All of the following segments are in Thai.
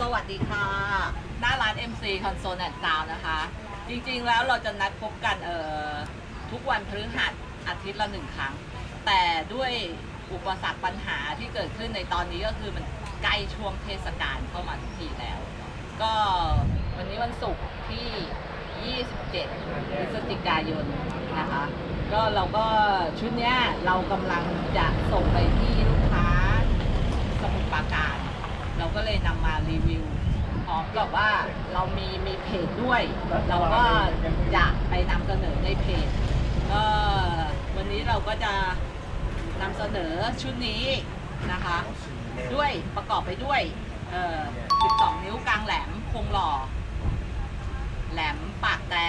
สวัสดีค่ะ หน้าร้าน MC Console and Sound นะคะ จริงๆแล้วเราจะนัดพบกันเอ่อทุกวันพฤหัสอาทิตย์ละหนึ่งครั้ง แต่ด้วยอุปสรรคปัญหาที่เกิดขึ้นในตอนนี้ก็คือมันใกล้ช่วงเทศกาลเข้ามาทุกทีแล้ว ก็วันนี้วันศุกร์ที่ 27 พฤศจิกายนนะคะ ก็เราก็ชุดเนี้ยเรากำลังจะส่งไปที่ลูกค้าสมุทรปราการ เราก็เลยนำมารีวิวพร้อมกับว่าเรามีมีเพจด้วย เราก็จะไปนำเสนอในเพจก็วันนี้เราก็จะนำเสนอชุดนี้นะคะ ด้วยประกอบไปด้วยเออ12 นิ้วกลางแหลมคงหล่อ แหลมปากแต่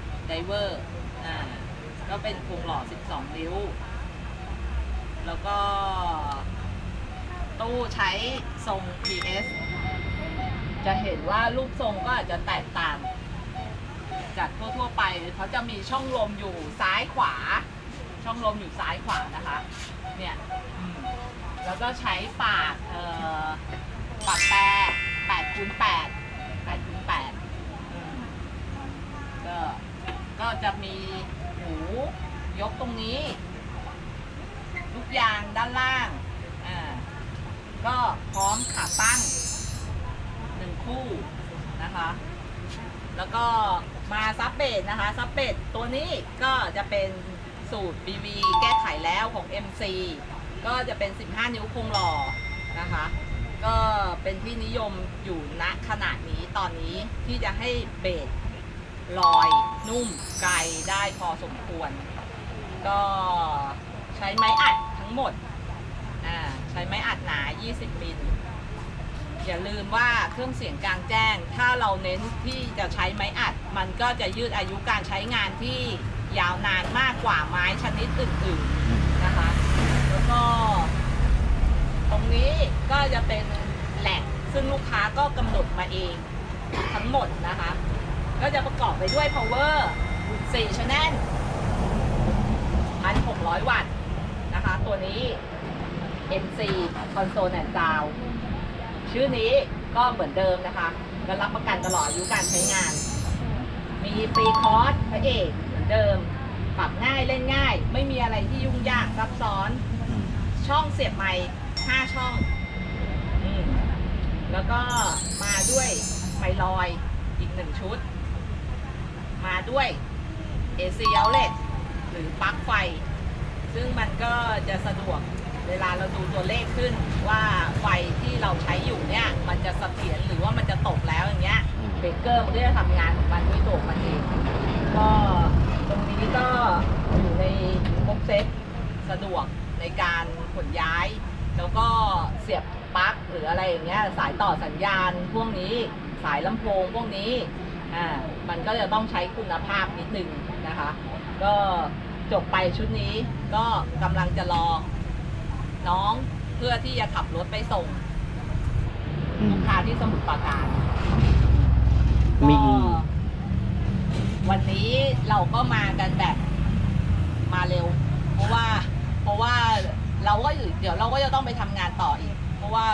44ไดเวอร์อ่าก็เป็นคงหล่อ 12 นิ้ว แล้วก็ ตู้ใช้ทรง PS จะเห็นว่ารูปทรงก็อาจจะแตกต่าง จากทั่วๆไปเขาจะมีช่องลมอยู่ซ้ายขวา ช่องลมอยู่ซ้ายขวานะคะ เนี่ยแล้วก็ใช้ปากเอ่อปากแต่8คูณ8 8คูณ8อืมก็ก็จะมีหูยกตรงนี้ ลูกยางด้านล่างอ่า ก็พร้อมขาตั้งหนึ่งคู่นะคะ แล้วก็มาซับเบดนะคะ ซับเบดตัวนี้ก็จะเป็นสูตร BV แก้ไขแล้วของ MC ก็จะเป็น 15 นิ้วคงหล่อนะคะ ก็เป็นที่นิยมอยู่ณขณะนี้ตอนนี้ที่จะให้เบสลอยนุ่มไกลได้พอสมควร ก็ใช้ไม้อัดทั้งหมด อ่า ใช้ไม้อัด 20 มิล อย่าลืมว่าเครื่องเสียงกลางแจ้ง ถ้าเราเน้นที่จะใช้ไม้อัด มันก็จะยืดอายุการใช้งานที่ยาวนานมากกว่าไม้ชนิดอื่นๆนะคะ แล้วก็ ตรงนี้ก็จะเป็นแหลกซึ่งลูกค้าก็กำหนดมาเองทั้งหมดนะคะ ก็จะประกอบไปด้วย power 4 channel 1,600 วัตต์นะคะ ตัวนี้ NC Console and Sound ชื่อนี้ก็เหมือนเดิมนะคะก็รับประกันตลอดอายุการใช้งาน มีฟรีคอร์สพระเอกเหมือนเดิม ปรับง่ายเล่นง่าย ไม่มีอะไรที่ยุ่งยากซับซ้อน ช่องเสียบไมค์5ช่อง แล้วก็มาด้วยไมลอยอีกหนึ่งชุด มาด้วย AC outlet หรือปลั๊กไฟ ซึ่งมันก็จะสะดวก เวลาเราดูตัวเลขขึ้นว่าไฟที่เราใช้อยู่เนี่ยมันจะเสถียรหรือว่ามันจะตกแล้วอย่างเงี้ยอืมเบรกเกอร์มันก็จะทำงานของมันด้วยตัวมันเองก็ตรงนี้ก็อยู่ในบ็อกเซ็ตสะดวกในการขนย้าย แล้วก็เสียบปลั๊กหรืออะไรอย่างเงี้ยสายต่อสัญญาณพวกนี้สายลำโพงพวกนี้อ่ามันก็จะต้องใช้คุณภาพนิดนึงนะคะ ก็จบไปชุดนี้ก็กำลังจะรอ น้องเพื่อที่จะขับรถไปส่งอืมลูกค้าที่สมุทรปราการมีก็วันนี้เราก็มากันแบบมาเร็ว เพราะว่า เพราะว่าเราก็อยู่เดี๋ยวเราก็จะต้องไปทำงานต่ออีก เพราะว่า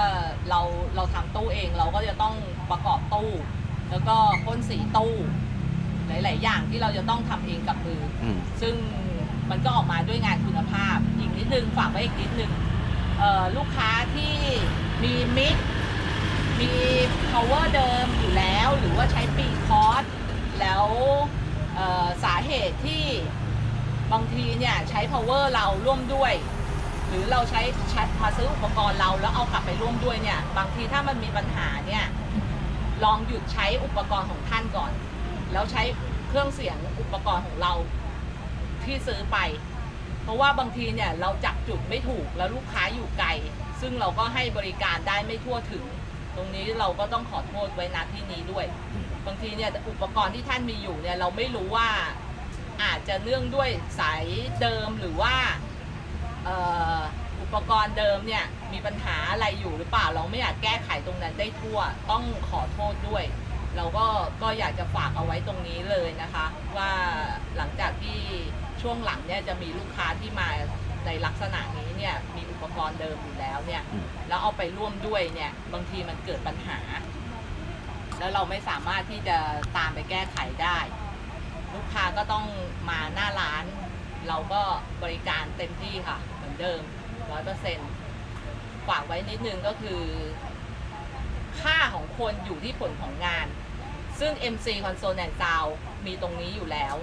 เราเราทำตู้เองเราก็จะต้องประกอบตู้ แล้วก็พ่นสีตู้ หลาย ๆ อย่างที่เราจะต้องทำเองกับมืออืมซึ่งมันก็ออกมาด้วยงานคุณภาพ อีกนิดนึงฝากไว้อีกนิดนึงเอ่อ ลูกค้าที่มีมิกมี power เดิมอยู่แล้ว หรือว่าใช้ปีคอร์สแล้วสาเหตุที่บางทีเนี่ยใช้ power เราร่วมด้วย หรือเราใช้ใช้มาซื้ออุปกรณ์เราแล้วเอากลับไปร่วมด้วยเนี่ย บางทีถ้ามันมีปัญหาเนี่ยลองหยุดใช้อุปกรณ์ของท่านก่อน แล้วใช้เครื่องเสียงอุปกรณ์ของเราที่ซื้อไป ราะว่าบางทีเนี่ยเราจับจุดไม่ถูกแล้วลูกค้าอยู่ไกล ซึ่งเราก็ให้บริการได้ไม่ทั่วถึง ตรงนี้เราก็ต้องขอโทษไว้ณที่นี้ด้วย บางทีเนี่ยอุปกรณ์ที่ท่านมีอยู่เนี่ยเราไม่รู้ว่าอาจจะเนื่องด้วยสายเดิมหรือว่าอุปกรณ์เดิมเนี่ยมีปัญหาอะไรอยู่หรือเปล่าเราไม่อาจแก้ไขตรงนั้นได้ทั่วต้องขอโทษด้วย เราก็ก็อยากจะฝากเอาไว้ตรงนี้เลยนะคะ ว่าหลังจากที่ ช่วงหลังเนี่ยจะมีลูกค้าที่มาในลักษณะนี้เนี่ยมีอุปกรณ์เดิมอยู่แล้วเนี่ยอืมแล้วเอาไปร่วมด้วยเนี่ยบางทีมันเกิดปัญหา แล้วเราไม่สามารถที่จะตามไปแก้ไขได้ ลูกค้าก็ต้องมาหน้าร้าน เราก็บริการเต็มที่ค่ะ เหมือนเดิมร้อยเปอร์เซ็นต์ฝากไว้นิดนึงก็คือ ค่าของคนอยู่ที่ผลของงาน ซึ่ง MC Console and Sound มีตรงนี้อยู่แล้ว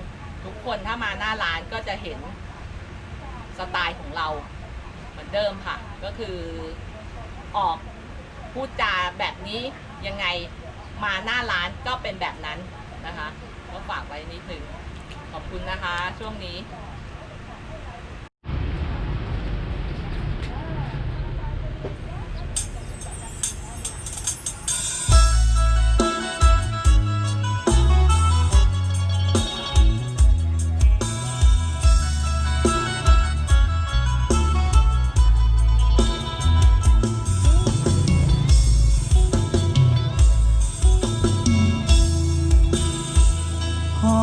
ทุกคนถ้ามาหน้าร้านก็จะเห็นสไตล์ของเราเหมือนเดิมค่ะ ก็คือออกพูดจาแบบนี้ยังไงมาหน้าร้านก็เป็นแบบนั้นนะคะ ก็ฝากไว้นิดหนึ่งขอบคุณนะคะช่วงนี้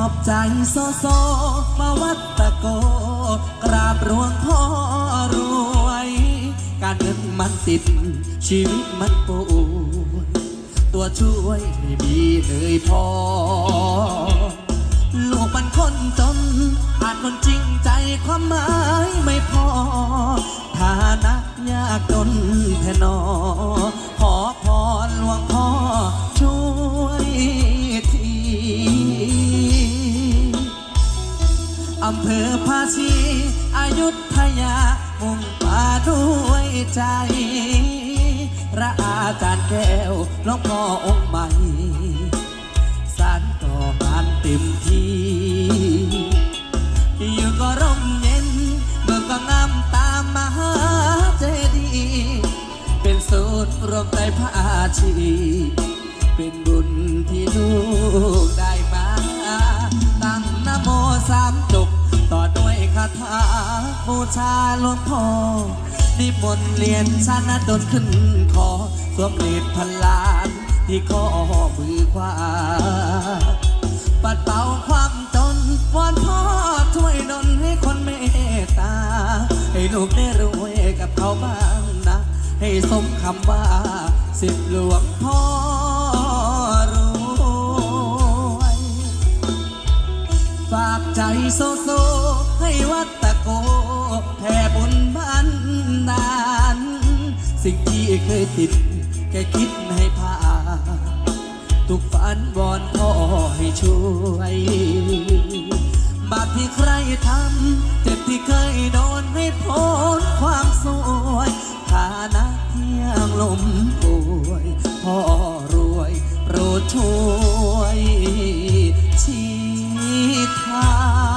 อบใจโซโซมาวัดตะโก กราบหลวงพ่อรวย การเงินมันติด ชีวิตมันป่วยตัวช่วยไม่มีเลยพอ ลูกมันคนจนอาจคนจริงใจความหมายไม่พอ ฐานะยากจนแท่นอ เภอภาชีอายุทยามุ่งป่าด้วยใจ พระอาจารย์แก้วหลวงพ่อองค์ใหม่สารต่องานเต็มที่ อยู่ก็ร่มเย็นเมืองก็งามตามมหาเจดีย์เป็นสูตรรวมใจพระอาชี เป็นบุญที่ลูกได้ ถาบูชาหลวงพ่อนิมนต์เรียนชานะดนขึ้นคอสวมเหรียญพันล้านที่ข้อมือขวาปัดเป่าความจนวอนพ่อช่วยดลให้คนเมตตา ให้ลูกได้รวยกับเขาบ้างนะ ให้สมคำว่า สิทธิหลวงพ่อรวย ฝากใจโซโซ วัดตะโกแผ่บุญบันดาลสิ่งที่เคยติด แค่คิดให้ผ่านทุกฝันวอนพ่อให้ช่วย บาปที่ใครทำเจ็บที่เคยโดนให้พ้นความสวยฐานะเที่ยงลมป่วยพ่อรวยโปรดช่วยชี้ทาง